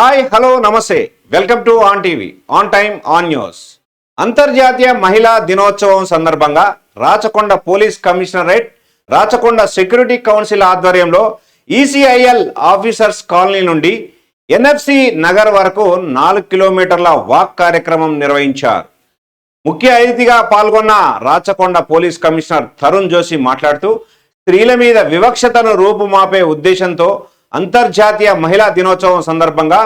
Hi hello నమస్తే. Welcome to on TV on time on news అంతర్జాతీయ మహిళా దినోత్సవం సందర్భంగా Rachakonda police commissionerate Rachakonda security council ఆధ్వర్యంలో ఈసీఐఎల్ ఆఫీసర్స్ కాలనీ నుండి ఎన్ఎఫ్సి నగర్ వరకు నాలుగు కిలోమీటర్ల వాక్ కార్యక్రమం నిర్వహించారు. ముఖ్య అతిథిగా పాల్గొన్న రాచకొండ పోలీస్ కమిషనర్ తరుణ్ జోషి మాట్లాడుతూ స్త్రీల మీద వివక్షతను రూపుమాపే ఉద్దేశంతో అంతర్జాతీయ మహిళా దినోత్సవం సందర్భంగా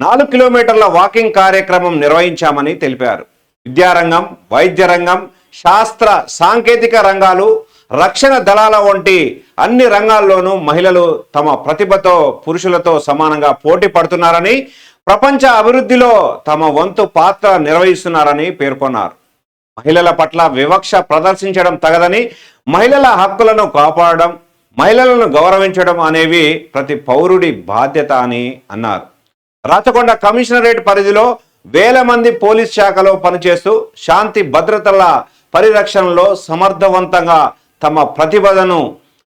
నాలుగు కిలోమీటర్ల వాకింగ్ కార్యక్రమం నిర్వహించామని తెలిపారు. విద్యారంగం వైద్య రంగం శాస్త్ర సాంకేతిక రంగాలు రక్షణ దళాల వంటి అన్ని రంగాల్లోనూ మహిళలు తమ ప్రతిభతో పురుషులతో సమానంగా పోటీ పడుతున్నారని ప్రపంచ అభివృద్ధిలో తమ వంతు పాత్ర నిర్వహిస్తున్నారని పేర్కొన్నారు. మహిళల పట్ల వివక్ష ప్రదర్శించడం తగదని మహిళల హక్కులను కాపాడడం మహిళలను గౌరవించడం అనేవి ప్రతి పౌరుడి బాధ్యత అని అన్నారు. రాచకొండ కమిషనరేట్ పరిధిలో వేల మంది పోలీస్ శాఖలో పనిచేస్తూ శాంతి భద్రతల పరిరక్షణలో సమర్థవంతంగా తమ ప్రతిభను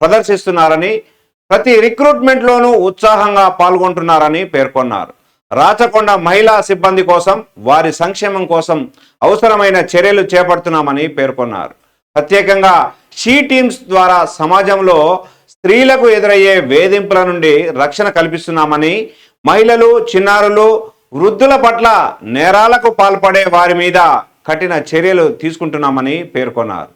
ప్రదర్శిస్తున్నారని ప్రతి రిక్రూట్మెంట్లోనూ ఉత్సాహంగా పాల్గొంటున్నారని పేర్కొన్నారు. రాచకొండ మహిళా సిబ్బంది కోసం వారి సంక్షేమం కోసం అవసరమైన చర్యలు చేపడుతున్నామని పేర్కొన్నారు. ప్రత్యేకంగా షీ టీమ్స్ ద్వారా సమాజంలో స్త్రీలకు ఎదురయ్యే వేధింపుల నుండి రక్షణ కల్పిస్తున్నామని మహిళలు చిన్నారులు వృద్ధుల పట్ల నేరాలకు పాల్పడే వారి మీద కఠిన చర్యలు తీసుకుంటున్నామని పేర్కొన్నారు.